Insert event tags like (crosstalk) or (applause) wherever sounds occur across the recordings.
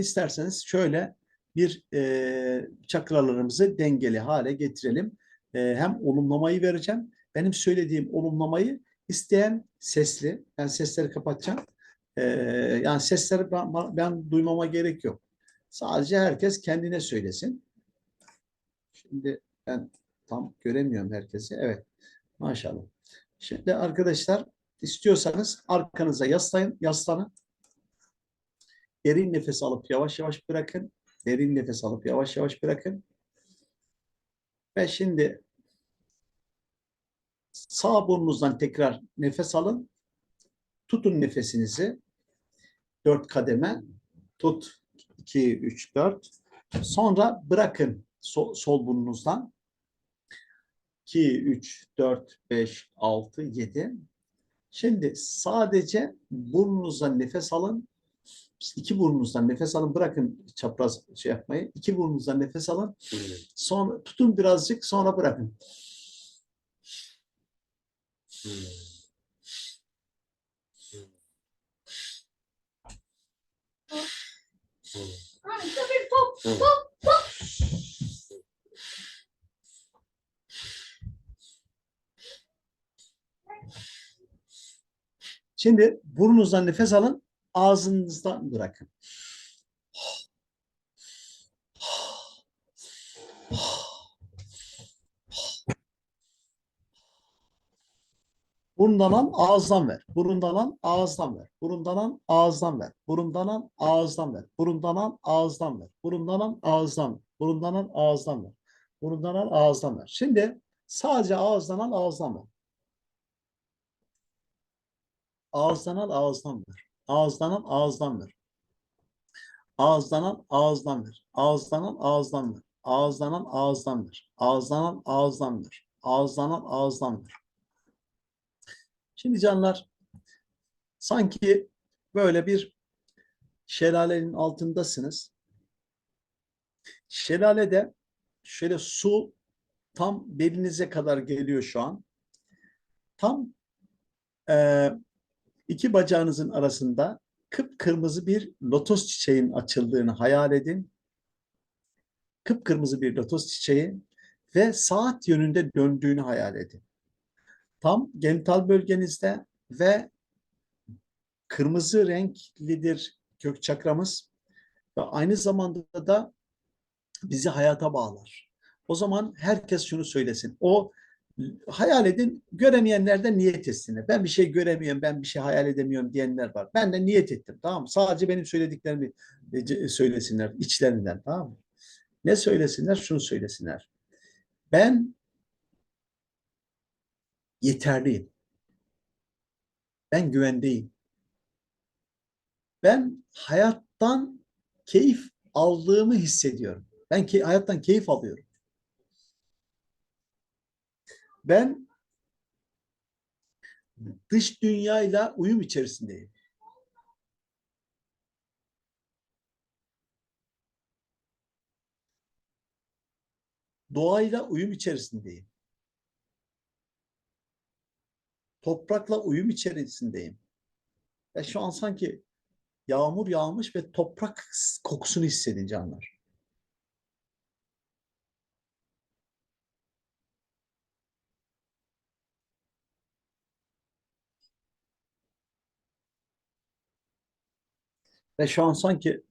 isterseniz şöyle bir e, çakralarımızı dengeli hale getirelim. E, hem olumlamayı vereceğim. Benim söylediğim olumlamayı isteyen sesli. Ben sesleri kapatacağım. E, yani sesleri ben, ben duymama gerek yok. Sadece herkes kendine söylesin. Şimdi ben tam göremiyorum herkesi. Evet. Maşallah. Şimdi arkadaşlar istiyorsanız arkanıza yaslayın, yaslanın. Derin nefes alıp yavaş yavaş bırakın. Derin nefes alıp yavaş yavaş bırakın. Ve şimdi sağ burnunuzdan tekrar nefes alın. Tutun nefesinizi. Dört kademe. Tut. 2, 3, 4. Sonra bırakın sol, sol burnunuzdan. 2, 3, 4, 5, 6, 7. Şimdi sadece burnunuzdan nefes alın. İki burnunuzdan nefes alın. Bırakın çapraz şey yapmayı. İki burnunuzdan nefes alın. Sonra tutun birazcık sonra bırakın. Harika bir top. Top. Top. Şimdi burnunuzdan nefes alın. Ağzınızdan bırakın. Burundan al, ağızdan ver. Burundan al, ağızdan ver. Burundan al, ağızdan ver. Burundan al, ağızdan ver. Burundan al, ağızdan ver. Burundan al, ağızdan ver. Burundan al, ağızdan ver. Burundan al, ağızdan ver. Şimdi sadece ağızdan al, ağızdan ver. Ağızdan al, ağızdan ver. Ağızdan al, ağızdan ver. Ağızdan al, ağızdan ver. Ağızdan al, ağızdan ver. Ağızdan al, ver. Ağızdan al, ver. Ağızdan al, ver. Şimdi canlar sanki böyle bir şelalenin altındasınız. Şelalede şöyle su tam belinize kadar geliyor şu an. Tam e, iki bacağınızın arasında kıpkırmızı bir lotos çiçeğin açıldığını hayal edin. Kıpkırmızı bir lotos çiçeği ve saat yönünde döndüğünü hayal edin tam genital bölgenizde ve kırmızı renklidir kök çakramız ve aynı zamanda da bizi hayata bağlar. O zaman herkes şunu söylesin. O hayal edin göremeyenler de niyet etsinler. Ben bir şey göremiyorum, ben bir şey hayal edemiyorum diyenler var. Ben de niyet ettim tamam mı? Sadece benim söylediklerimi e, söylesinler içlerinden tamam mı? Ne söylesinler? Şunu söylesinler. Ben yeterliyim. Ben güvendeyim. Ben hayattan keyif aldığımı hissediyorum. Ben ki hayattan keyif alıyorum. Ben dış dünyayla uyum içerisindeyim. Doğayla uyum içerisindeyim. toprakla uyum içerisindeyim. Ve şu an sanki yağmur yağmış ve toprak kokusunu hissedin canlar. Ve şu an sanki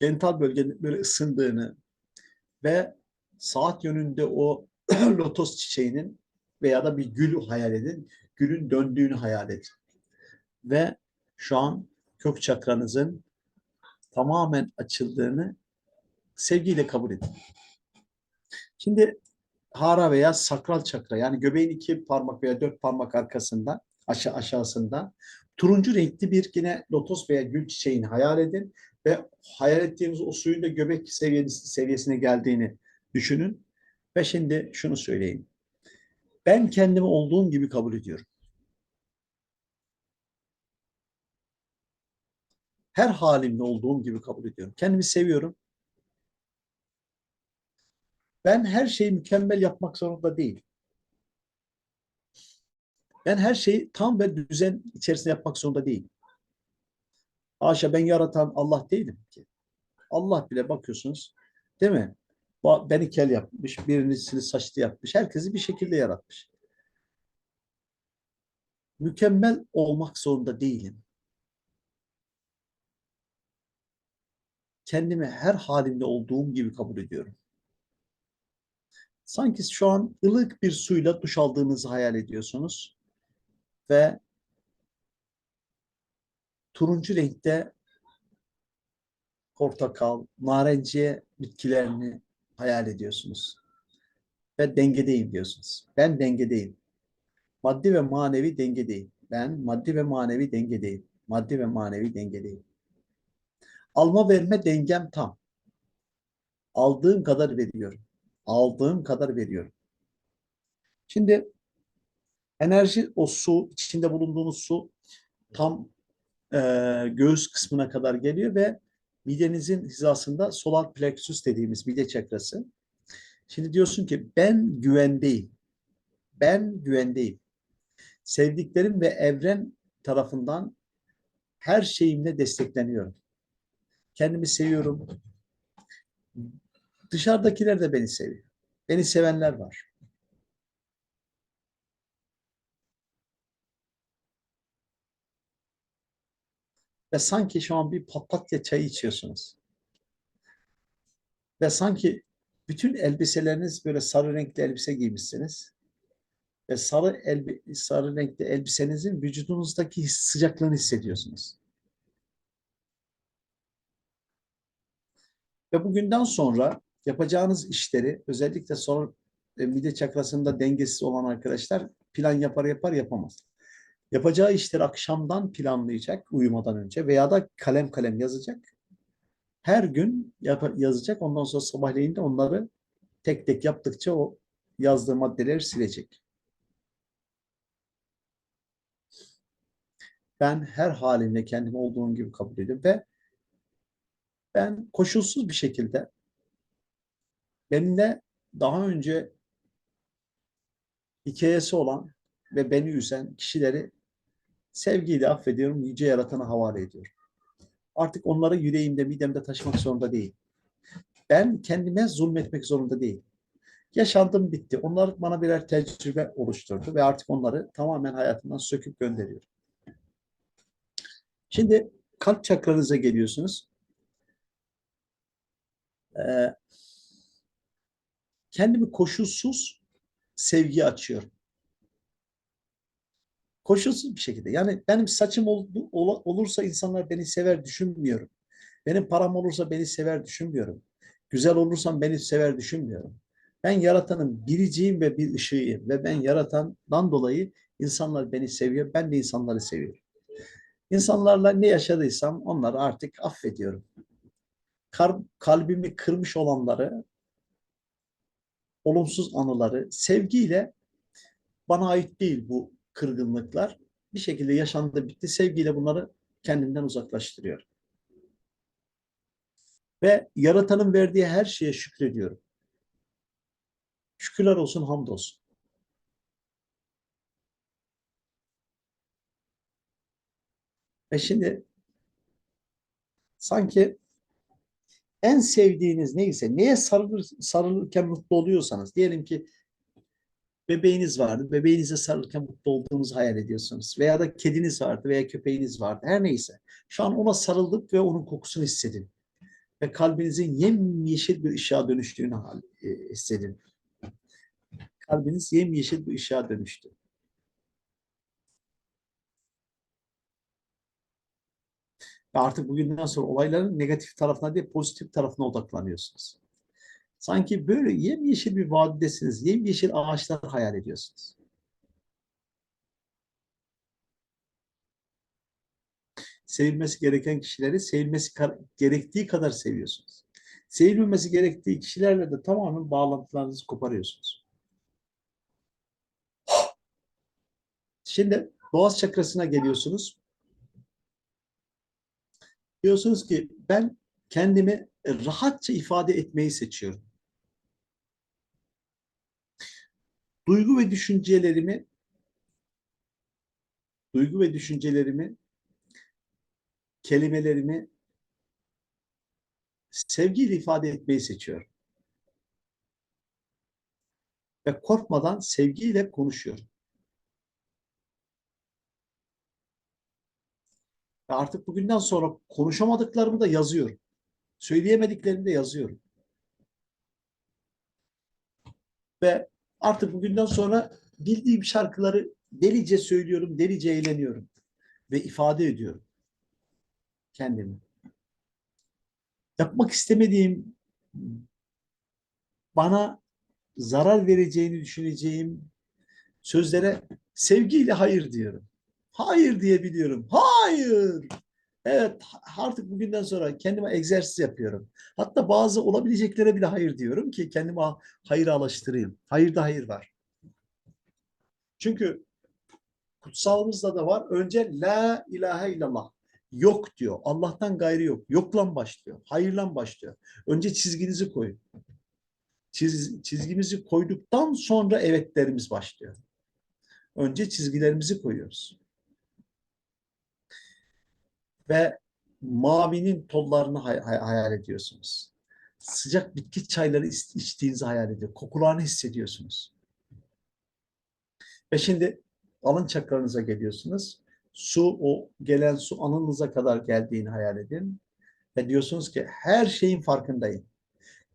genital bölgenin böyle ısındığını ve saat yönünde o (clears throat) lotos çiçeğinin veya da bir gül hayal edin. Gülün döndüğünü hayal edin. Ve şu an kök çakranızın tamamen açıldığını sevgiyle kabul edin. Şimdi hara veya sakral çakra yani göbeğin iki parmak veya dört parmak arkasında aşağı aşağısında turuncu renkli bir yine lotos veya gül çiçeğini hayal edin ve hayal ettiğiniz o suyun da göbek seviyesi, seviyesine geldiğini düşünün ve şimdi şunu söyleyin. Ben kendimi olduğum gibi kabul ediyorum. Her halimde olduğum gibi kabul ediyorum. Kendimi seviyorum. Ben her şeyi mükemmel yapmak zorunda değilim. Ben her şeyi tam ve düzen içerisinde yapmak zorunda değilim. Haşa ben yaratan Allah değilim ki. Allah bile bakıyorsunuz değil mi? Beni kel yapmış, birisini saçlı yapmış. Herkesi bir şekilde yaratmış. Mükemmel olmak zorunda değilim. Kendimi her halimde olduğum gibi kabul ediyorum. Sanki şu an ılık bir suyla duş aldığınızı hayal ediyorsunuz ve turuncu renkte portakal, narenciye bitkilerini hayal ediyorsunuz. Ve dengedeyim diyorsunuz. Ben dengedeyim. Maddi ve manevi dengedeyim. Ben maddi ve manevi dengedeyim. Maddi ve manevi dengedeyim. Alma verme dengem tam. Aldığım kadar veriyorum. Aldığım kadar veriyorum. Şimdi enerji o su, içinde bulunduğunuz su tam e, göğüs kısmına kadar geliyor ve midenizin hizasında solar plexus dediğimiz mide çakrası. Şimdi diyorsun ki ben güvendeyim. Ben güvendeyim. Sevdiklerim ve evren tarafından her şeyimle destekleniyorum. Kendimi seviyorum. Dışarıdakiler de beni seviyor. Beni sevenler var. Ve sanki şu an bir papatya çayı içiyorsunuz. Ve sanki bütün elbiseleriniz böyle sarı renkli elbise giymişsiniz. Ve sarı elbi, sarı renkli elbisenizin vücudunuzdaki sıcaklığını hissediyorsunuz. Ve bugünden sonra yapacağınız işleri özellikle sonra e, mide çakrasında dengesiz olan arkadaşlar plan yapar yapar yapamaz. Yapacağı işleri akşamdan planlayacak uyumadan önce veya da kalem kalem yazacak. Her gün yazacak. Ondan sonra sabahleyin de onları tek tek yaptıkça o yazdığı maddeleri silecek. Ben her halimle kendimi olduğum gibi kabul ediyorum ve ben koşulsuz bir şekilde benimle daha önce hikayesi olan ve beni üzen kişileri sevgiyle affediyorum, yüce yaratana havale ediyorum. Artık onları yüreğimde, midemde taşımak zorunda değil. Ben kendime zulmetmek zorunda değil. Yaşandım bitti. Onlar bana birer tecrübe oluşturdu ve artık onları tamamen hayatımdan söküp gönderiyorum. Şimdi kalp çakranıza geliyorsunuz. Ee, kendimi koşulsuz sevgiye açıyorum. Koşulsuz bir şekilde. Yani benim saçım ol- ol- olursa insanlar beni sever düşünmüyorum. Benim param olursa beni sever düşünmüyorum. Güzel olursam beni sever düşünmüyorum. Ben yaratanın biriciyim ve bir ışığıyım. Ve ben yaratandan dolayı insanlar beni seviyor. Ben de insanları seviyorum. İnsanlarla ne yaşadıysam onları artık affediyorum. Kalbimi kırmış olanları, olumsuz anıları sevgiyle bana ait değil bu kırgınlıklar. Bir şekilde yaşandı bitti. Sevgiyle bunları kendimden uzaklaştırıyorum. Ve yaratanın verdiği her şeye şükrediyorum. Şükürler olsun, hamdolsun. Ve şimdi sanki en sevdiğiniz neyse, neye sarılır, sarılırken mutlu oluyorsanız, diyelim ki bebeğiniz vardı, bebeğinize sarılırken mutlu olduğunuzu hayal ediyorsunuz. Veya da kediniz vardı veya köpeğiniz vardı, her neyse. Şu an ona sarıldık ve onun kokusunu hissedin. Ve kalbinizin yemyeşil bir ışığa dönüştüğünü e, hissedin. Kalbiniz yemyeşil bir ışığa dönüştü. Ve artık bugünden sonra olayların negatif tarafına değil pozitif tarafına odaklanıyorsunuz. Sanki böyle yemyeşil bir vadidesiniz. Yemyeşil ağaçlar hayal ediyorsunuz. Sevilmesi gereken kişileri sevilmesi gerektiği kadar seviyorsunuz. Sevilmemesi gerektiği kişilerle de tamamen bağlantılarınızı koparıyorsunuz. Şimdi boğaz çakrasına geliyorsunuz. Diyorsunuz ki ben kendimi rahatça ifade etmeyi seçiyorum. Duygu ve düşüncelerimi duygu ve düşüncelerimi kelimelerimi sevgiyle ifade etmeyi seçiyorum. Ve korkmadan sevgiyle konuşuyorum. Ve artık bugünden sonra konuşamadıklarımı da yazıyorum. Söyleyemediklerimi de yazıyorum. Ve artık bugünden sonra bildiğim şarkıları delice söylüyorum, delice eğleniyorum. Ve ifade ediyorum kendimi. Yapmak istemediğim, bana zarar vereceğini düşüneceğim sözlere sevgiyle hayır diyorum. Hayır diyebiliyorum. Hayır. Evet artık bugünden sonra kendime egzersiz yapıyorum. Hatta bazı olabileceklere bile hayır diyorum ki kendime hayır alıştırayım. Hayırda hayır var. Çünkü kutsalımızda da var. Önce la ilahe illallah. Yok diyor. Allah'tan gayrı yok. Yokla başlıyor. Hayırla başlıyor. Önce çizginizi koyun. Çiz, çizgimizi koyduktan sonra evetlerimiz başlıyor. Önce çizgilerimizi koyuyoruz. Ve mavinin tollarını hay- hay- hayal ediyorsunuz. Sıcak bitki çayları iç- içtiğinizi hayal ediyor. Kokularını hissediyorsunuz. Ve şimdi alın çakranıza geliyorsunuz. Su, o gelen su alnınıza kadar geldiğini hayal edin. Ve diyorsunuz ki her şeyin farkındayım.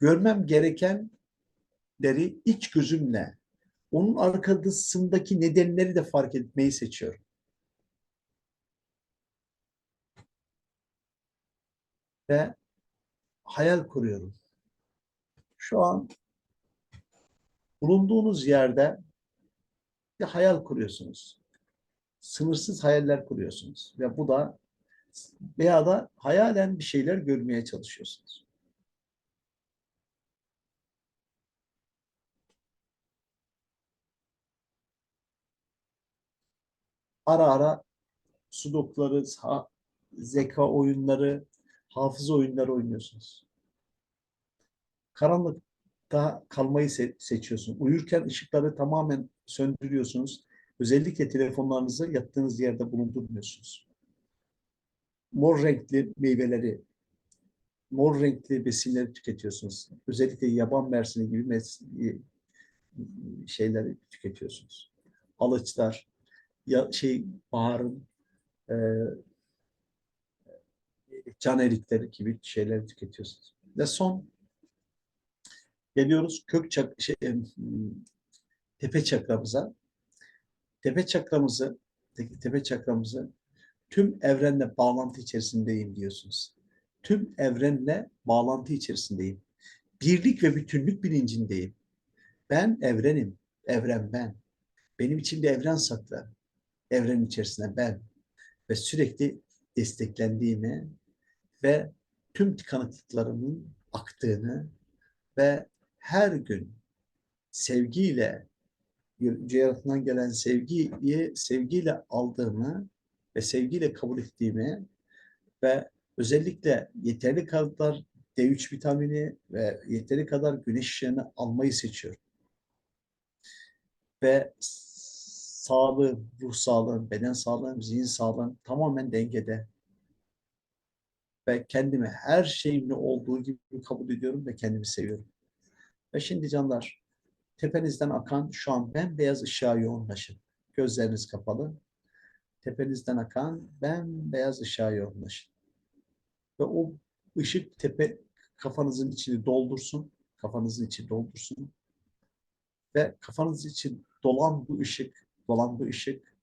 Görmem gerekenleri iç gözümle, onun arkasındaki nedenleri de fark etmeyi seçiyorum. Ve hayal kuruyorum. Şu an bulunduğunuz yerde bir hayal kuruyorsunuz. Sınırsız hayaller kuruyorsunuz. Ve bu da veya da hayalen bir şeyler görmeye çalışıyorsunuz. Ara ara sudokları, zeka oyunları, hafıza oyunları oynuyorsunuz. Karanlıkta kalmayı se- seçiyorsun. Uyurken ışıkları tamamen söndürüyorsunuz. Özellikle telefonlarınızı yattığınız yerde bulundurmuyorsunuz. Mor renkli meyveleri, mor renkli besinleri tüketiyorsunuz. Özellikle yaban mersini gibi mes- şeyleri tüketiyorsunuz. Alıçlar, ya şey baharın e, can erikleri gibi şeyleri tüketiyorsunuz. Ve son geliyoruz kök çak şey, tepe çakramıza. Tepe çakramızı tepe çakramızı tüm evrenle bağlantı içerisindeyim diyorsunuz. Tüm evrenle bağlantı içerisindeyim. Birlik ve bütünlük bilincindeyim. Ben evrenim. Evren ben. Benim içimde evren saklı. Evrenin içerisinde ben. Ve sürekli desteklendiğimi ve tüm tıkanıklıklarımın aktığını ve her gün sevgiyle Yüce Yaratılan gelen sevgiyi sevgiyle aldığımı ve sevgiyle kabul ettiğimi ve özellikle yeterli kadar D3 vitamini ve yeteri kadar güneş ışığını almayı seçiyorum. Ve sağlığım, ruh sağlığım, beden sağlığım, zihin sağlığım tamamen dengede. Ve kendimi her şeyimle olduğu gibi kabul ediyorum ve kendimi seviyorum. Ve şimdi canlar, tepenizden akan şu an bembeyaz ışığa yoğunlaşın. Gözleriniz kapalı. Tepenizden akan bembeyaz ışığa yoğunlaşın. Ve o ışık tepe kafanızın içini doldursun. Kafanızın içi doldursun. Ve kafanız için dolan bu ışık, dolan bu ışık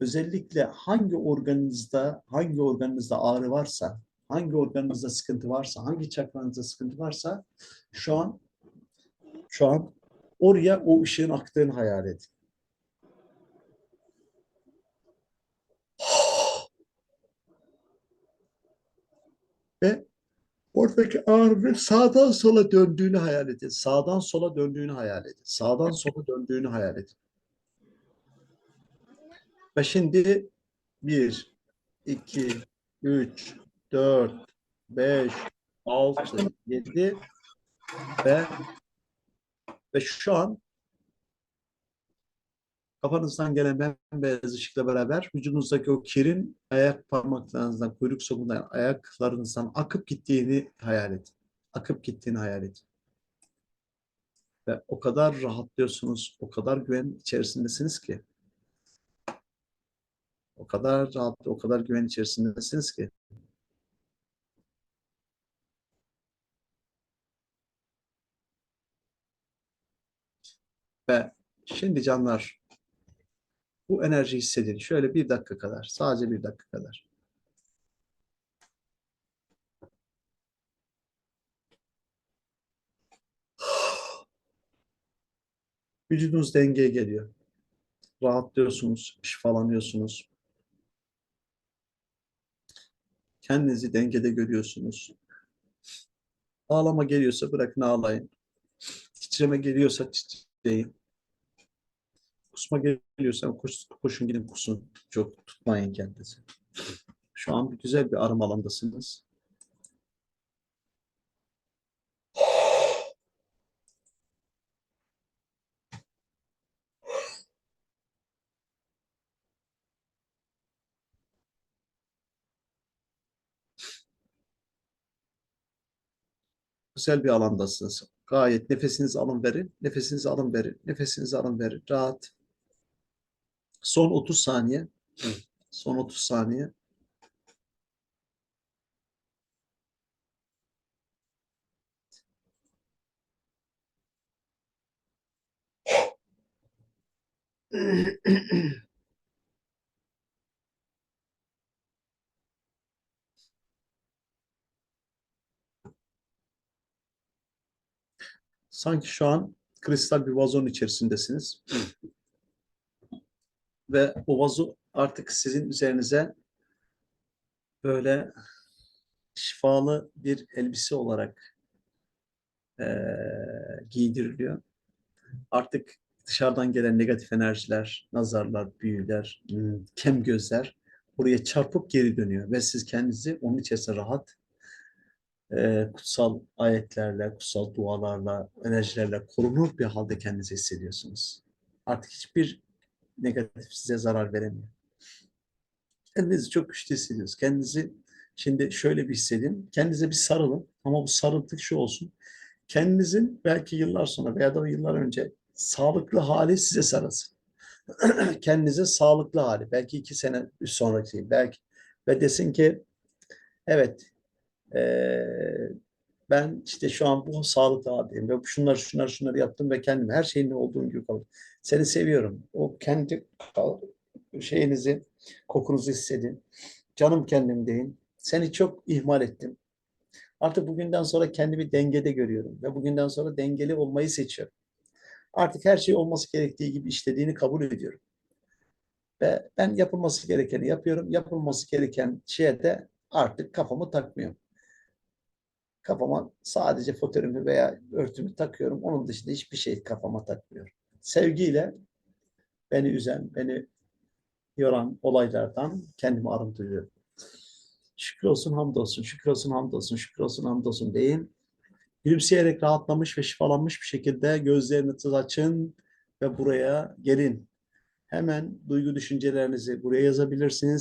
özellikle hangi organınızda, hangi organınızda ağrı varsa, hangi organınızda sıkıntı varsa, hangi çakranızda sıkıntı varsa şu an şu an oraya o ışığın aktığını hayal edin. (sighs) Ve oradaki ağrının sağdan sola döndüğünü hayal edin. Sağdan sola döndüğünü hayal edin. Sağdan sola döndüğünü hayal edin. Ve şimdi 1, 2, 3, 4, 5, 6, 7 ve ve şu an Kafanızdan gelen bembeyaz ışıkla beraber vücudunuzdaki o kirin ayak parmaklarınızdan, kuyruk sokundan, ayaklarınızdan akıp gittiğini hayal edin. Akıp gittiğini hayal edin. Ve o kadar rahatlıyorsunuz, o kadar güven içerisindesiniz ki. O kadar rahat, o kadar güven içerisindesiniz ki. Ve şimdi canlar bu enerjiyi hissedin. Şöyle bir dakika kadar. Sadece bir dakika kadar. (sighs) Vücudunuz dengeye geliyor. Rahatlıyorsunuz, şifalanıyorsunuz. Kendinizi dengede görüyorsunuz. Ağlama geliyorsa bırakın ağlayın. Titreme geliyorsa titreyin. Kusma geliyorsa koş, koşun gidin kusun. Çok tutmayın kendinizi. Şu an bir güzel bir arım alandasınız. Güzel bir alandasınız. Gayet nefesinizi alın verin. Nefesinizi alın verin. Nefesinizi alın verin. Rahat. Son 30 saniye. Son 30 saniye. Sanki şu an kristal bir vazonun içerisindesiniz. Ve o vazo artık sizin üzerinize böyle şifalı bir elbise olarak eee, giydiriliyor. Artık dışarıdan gelen negatif enerjiler, nazarlar, büyüler, hmm, kem gözler buraya çarpıp geri dönüyor ve siz kendinizi onun içerisinde rahat e, kutsal ayetlerle, kutsal dualarla, enerjilerle korunur bir halde kendinizi hissediyorsunuz. Artık hiçbir negatif size zarar veremiyor. Kendinizi çok güçlü hissediyorsunuz. Kendinizi şimdi şöyle bir hissedin. Kendinize bir sarılın ama bu sarıltık şu olsun. Kendinizin belki yıllar sonra veya da yıllar önce sağlıklı hali size sarılsın. (clears throat) Kendinize sağlıklı hali. Belki iki sene sonraki belki ve desin ki evet ee, ben işte şu an bu sağlıklı haldeyim ve şunları şunları şunları yaptım ve kendim her şeyin ne olduğunu gibi kaldım. Seni seviyorum. O kendi şeyinizi, kokunuzu hissedin. Canım kendim deyin. Seni çok ihmal ettim. Artık bugünden sonra kendimi dengede görüyorum ve bugünden sonra dengeli olmayı seçiyorum. Artık her şey olması gerektiği gibi işlediğini kabul ediyorum. Ve ben yapılması gerekeni yapıyorum. Yapılması gereken şeye de artık kafamı takmıyorum. Kafama sadece fotörümü veya örtümü takıyorum. Onun dışında hiçbir şey kafama takmıyorum. Sevgiyle beni üzen, beni yoran olaylardan kendimi arındırıyorum. Şükür olsun, hamdolsun, şükür olsun, hamdolsun, şükür olsun, hamdolsun deyin. Gülümseyerek rahatlamış ve şifalanmış bir şekilde gözlerinizi açın ve buraya gelin. Hemen duygu düşüncelerinizi buraya yazabilirsiniz.